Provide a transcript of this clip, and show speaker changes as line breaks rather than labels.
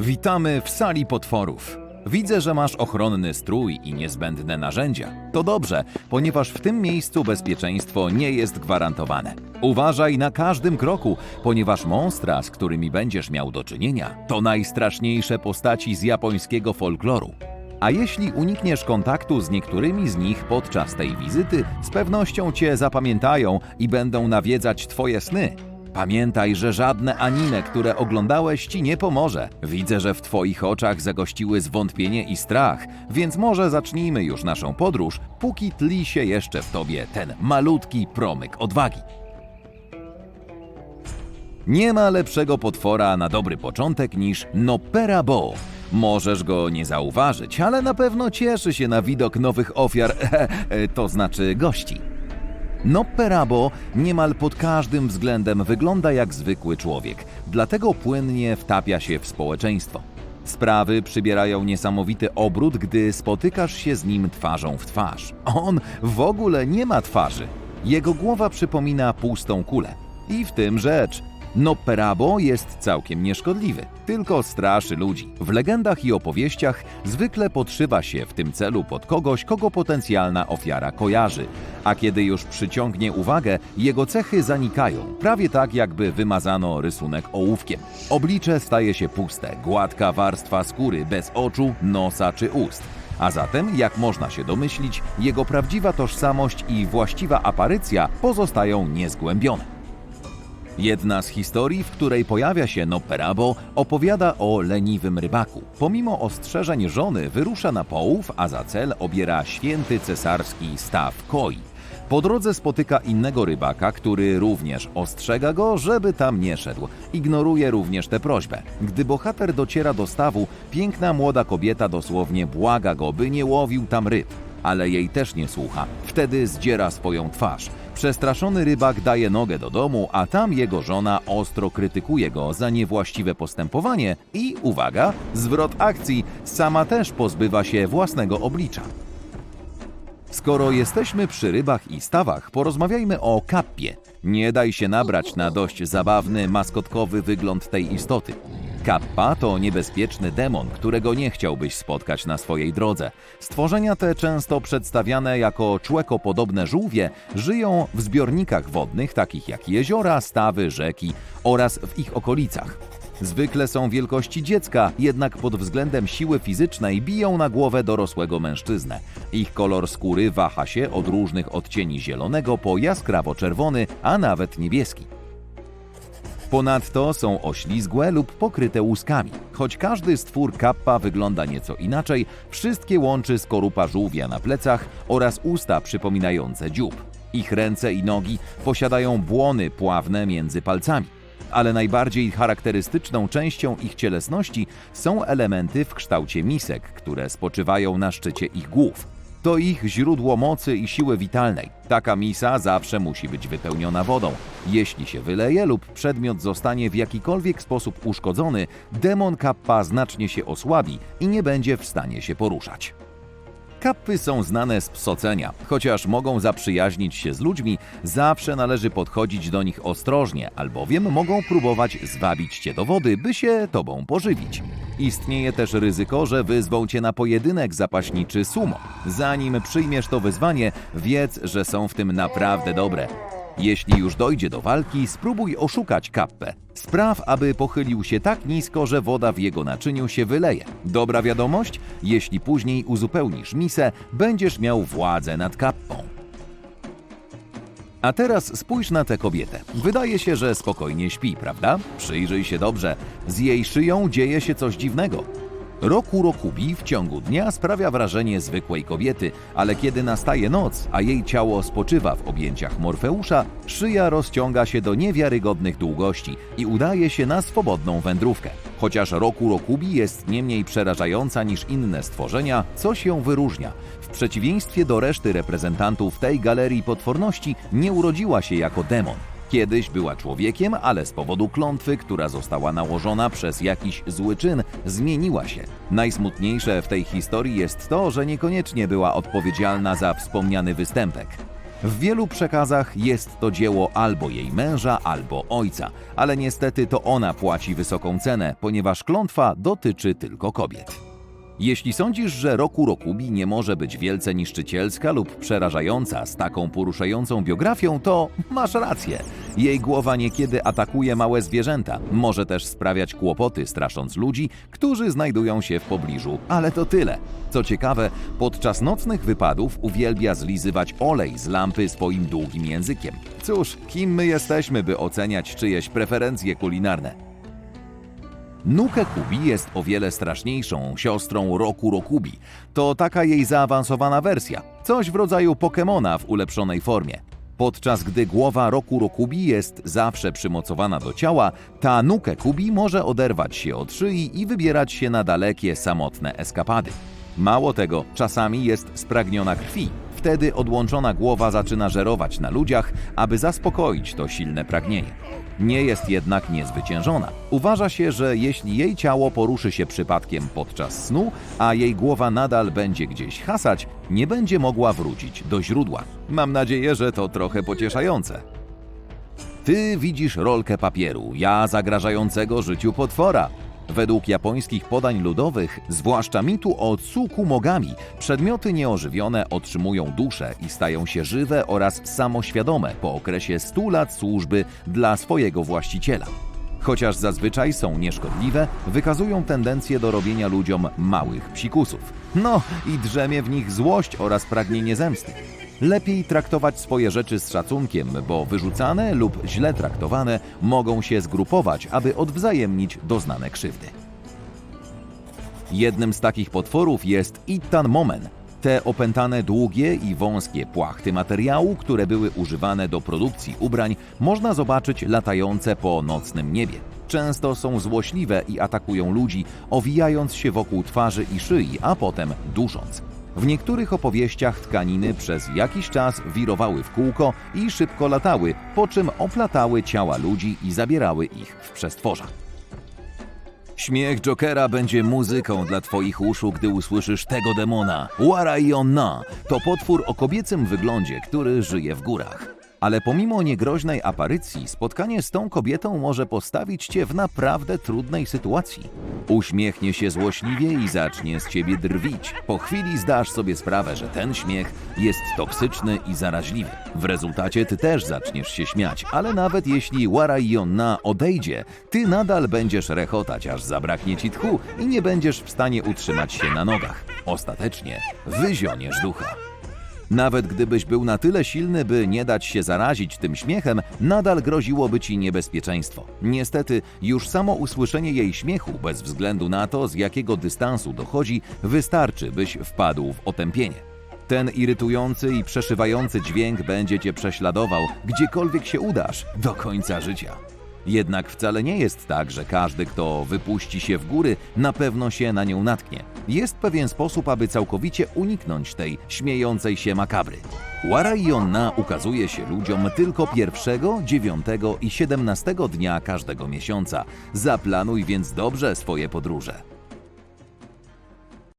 Witamy w sali potworów. Widzę, że masz ochronny strój i niezbędne narzędzia. To dobrze, ponieważ w tym miejscu bezpieczeństwo nie jest gwarantowane. Uważaj na każdym kroku, ponieważ monstra, z którymi będziesz miał do czynienia, to najstraszniejsze postaci z japońskiego folkloru. A jeśli unikniesz kontaktu z niektórymi z nich podczas tej wizyty, z pewnością cię zapamiętają i będą nawiedzać twoje sny. Pamiętaj, że żadne anime, które oglądałeś, ci nie pomoże. Widzę, że w twoich oczach zagościły zwątpienie i strach, więc może zacznijmy już naszą podróż, póki tli się jeszcze w tobie ten malutki promyk odwagi. Nie ma lepszego potwora na dobry początek niż Nopera Bo. Możesz go nie zauważyć, ale na pewno cieszy się na widok nowych ofiar, to znaczy gości. Nopperabo niemal pod każdym względem wygląda jak zwykły człowiek, dlatego płynnie wtapia się w społeczeństwo. Sprawy przybierają niesamowity obrót, gdy spotykasz się z nim twarzą w twarz. On w ogóle nie ma twarzy. Jego głowa przypomina pustą kulę. I w tym rzecz. Nopperabo jest całkiem nieszkodliwy, tylko straszy ludzi. W legendach i opowieściach zwykle podszywa się w tym celu pod kogoś, kogo potencjalna ofiara kojarzy, a kiedy już przyciągnie uwagę, jego cechy zanikają, prawie tak jakby wymazano rysunek ołówkiem. Oblicze staje się puste, gładka warstwa skóry bez oczu, nosa czy ust. A zatem, jak można się domyślić, jego prawdziwa tożsamość i właściwa aparycja pozostają niezgłębione. Jedna z historii, w której pojawia się Nopperabo, opowiada o leniwym rybaku. Pomimo ostrzeżeń żony wyrusza na połów, a za cel obiera święty cesarski staw koi. Po drodze spotyka innego rybaka, który również ostrzega go, żeby tam nie szedł. Ignoruje również tę prośbę. Gdy bohater dociera do stawu, piękna młoda kobieta dosłownie błaga go, by nie łowił tam ryb. Ale jej też nie słucha. Wtedy zdziera swoją twarz. Przestraszony rybak daje nogę do domu, a tam jego żona ostro krytykuje go za niewłaściwe postępowanie i, uwaga, zwrot akcji, sama też pozbywa się własnego oblicza. Skoro jesteśmy przy rybach i stawach, porozmawiajmy o kappie. Nie daj się nabrać na dość zabawny, maskotkowy wygląd tej istoty. Kappa to niebezpieczny demon, którego nie chciałbyś spotkać na swojej drodze. Stworzenia te, często przedstawiane jako człekopodobne żółwie, żyją w zbiornikach wodnych, takich jak jeziora, stawy, rzeki oraz w ich okolicach. Zwykle są wielkości dziecka, jednak pod względem siły fizycznej biją na głowę dorosłego mężczyznę. Ich kolor skóry waha się od różnych odcieni zielonego po jaskrawo-czerwony, a nawet niebieski. Ponadto są oślizgłe lub pokryte łuskami. Choć każdy stwór kappa wygląda nieco inaczej, wszystkie łączy skorupa żółwia na plecach oraz usta przypominające dziób. Ich ręce i nogi posiadają błony pławne między palcami. Ale najbardziej charakterystyczną częścią ich cielesności są elementy w kształcie misek, które spoczywają na szczycie ich głów. To ich źródło mocy i siły witalnej. Taka misa zawsze musi być wypełniona wodą. Jeśli się wyleje lub przedmiot zostanie w jakikolwiek sposób uszkodzony, demon kappa znacznie się osłabi i nie będzie w stanie się poruszać. Kappy są znane z psocenia. Chociaż mogą zaprzyjaźnić się z ludźmi, zawsze należy podchodzić do nich ostrożnie, albowiem mogą próbować zwabić cię do wody, by się tobą pożywić. Istnieje też ryzyko, że wyzwą cię na pojedynek zapaśniczy sumo. Zanim przyjmiesz to wyzwanie, wiedz, że są w tym naprawdę dobre. Jeśli już dojdzie do walki, spróbuj oszukać kappę. Spraw, aby pochylił się tak nisko, że woda w jego naczyniu się wyleje. Dobra wiadomość? Jeśli później uzupełnisz misę, będziesz miał władzę nad kappą. A teraz spójrz na tę kobietę. Wydaje się, że spokojnie śpi, prawda? Przyjrzyj się dobrze. Z jej szyją dzieje się coś dziwnego. Roku Rokubi w ciągu dnia sprawia wrażenie zwykłej kobiety, ale kiedy nastaje noc, a jej ciało spoczywa w objęciach Morfeusza, szyja rozciąga się do niewiarygodnych długości i udaje się na swobodną wędrówkę. Chociaż Roku Rokubi jest nie mniej przerażająca niż inne stworzenia, coś ją wyróżnia. W przeciwieństwie do reszty reprezentantów tej galerii potworności, nie urodziła się jako demon. Kiedyś była człowiekiem, ale z powodu klątwy, która została nałożona przez jakiś zły czyn, zmieniła się. Najsmutniejsze w tej historii jest to, że niekoniecznie była odpowiedzialna za wspomniany występek. W wielu przekazach jest to dzieło albo jej męża, albo ojca, ale niestety to ona płaci wysoką cenę, ponieważ klątwa dotyczy tylko kobiet. Jeśli sądzisz, że Roku Rokubi nie może być wielce niszczycielska lub przerażająca z taką poruszającą biografią, to masz rację. Jej głowa niekiedy atakuje małe zwierzęta, może też sprawiać kłopoty, strasząc ludzi, którzy znajdują się w pobliżu, ale to tyle. Co ciekawe, podczas nocnych wypadów uwielbia zlizywać olej z lampy swoim długim językiem. Cóż, kim my jesteśmy, by oceniać czyjeś preferencje kulinarne? Nuke Kubi jest o wiele straszniejszą siostrą Roku Rokubi. To taka jej zaawansowana wersja, coś w rodzaju Pokemona w ulepszonej formie. Podczas gdy głowa Roku Rokubi jest zawsze przymocowana do ciała, ta Nuke Kubi może oderwać się od szyi i wybierać się na dalekie, samotne eskapady. Mało tego, czasami jest spragniona krwi. Wtedy odłączona głowa zaczyna żerować na ludziach, aby zaspokoić to silne pragnienie. Nie jest jednak niezwyciężona. Uważa się, że jeśli jej ciało poruszy się przypadkiem podczas snu, a jej głowa nadal będzie gdzieś hasać, nie będzie mogła wrócić do źródła. Mam nadzieję, że to trochę pocieszające. Ty widzisz rolkę papieru, ja zagrażającego życiu potwora. Według japońskich podań ludowych, zwłaszcza mitu o tsukumogami, przedmioty nieożywione otrzymują duszę i stają się żywe oraz samoświadome po okresie 100 lat służby dla swojego właściciela. Chociaż zazwyczaj są nieszkodliwe, wykazują tendencję do robienia ludziom małych psikusów. No i drzemie w nich złość oraz pragnienie zemsty. Lepiej traktować swoje rzeczy z szacunkiem, bo wyrzucane lub źle traktowane mogą się zgrupować, aby odwzajemnić doznane krzywdy. Jednym z takich potworów jest Ittan Momen. Te opętane długie i wąskie płachty materiału, które były używane do produkcji ubrań, można zobaczyć latające po nocnym niebie. Często są złośliwe i atakują ludzi, owijając się wokół twarzy i szyi, a potem dusząc. W niektórych opowieściach tkaniny przez jakiś czas wirowały w kółko i szybko latały, po czym oplatały ciała ludzi i zabierały ich w przestworza. Śmiech Jokera będzie muzyką dla twoich uszu, gdy usłyszysz tego demona. Waraionna to potwór o kobiecym wyglądzie, który żyje w górach. Ale pomimo niegroźnej aparycji, spotkanie z tą kobietą może postawić cię w naprawdę trudnej sytuacji. Uśmiechnie się złośliwie i zacznie z ciebie drwić. Po chwili zdasz sobie sprawę, że ten śmiech jest toksyczny i zaraźliwy. W rezultacie ty też zaczniesz się śmiać, ale nawet jeśli Waraionna odejdzie, ty nadal będziesz rechotać, aż zabraknie ci tchu i nie będziesz w stanie utrzymać się na nogach. Ostatecznie wyzioniesz ducha. Nawet gdybyś był na tyle silny, by nie dać się zarazić tym śmiechem, nadal groziłoby ci niebezpieczeństwo. Niestety, już samo usłyszenie jej śmiechu, bez względu na to, z jakiego dystansu dochodzi, wystarczy, byś wpadł w otępienie. Ten irytujący i przeszywający dźwięk będzie cię prześladował, gdziekolwiek się udasz, do końca życia. Jednak wcale nie jest tak, że każdy, kto wypuści się w góry, na pewno się na nią natknie. Jest pewien sposób, aby całkowicie uniknąć tej śmiejącej się makabry. Waraionna ukazuje się ludziom tylko pierwszego, dziewiątego i siedemnastego dnia każdego miesiąca. Zaplanuj więc dobrze swoje podróże.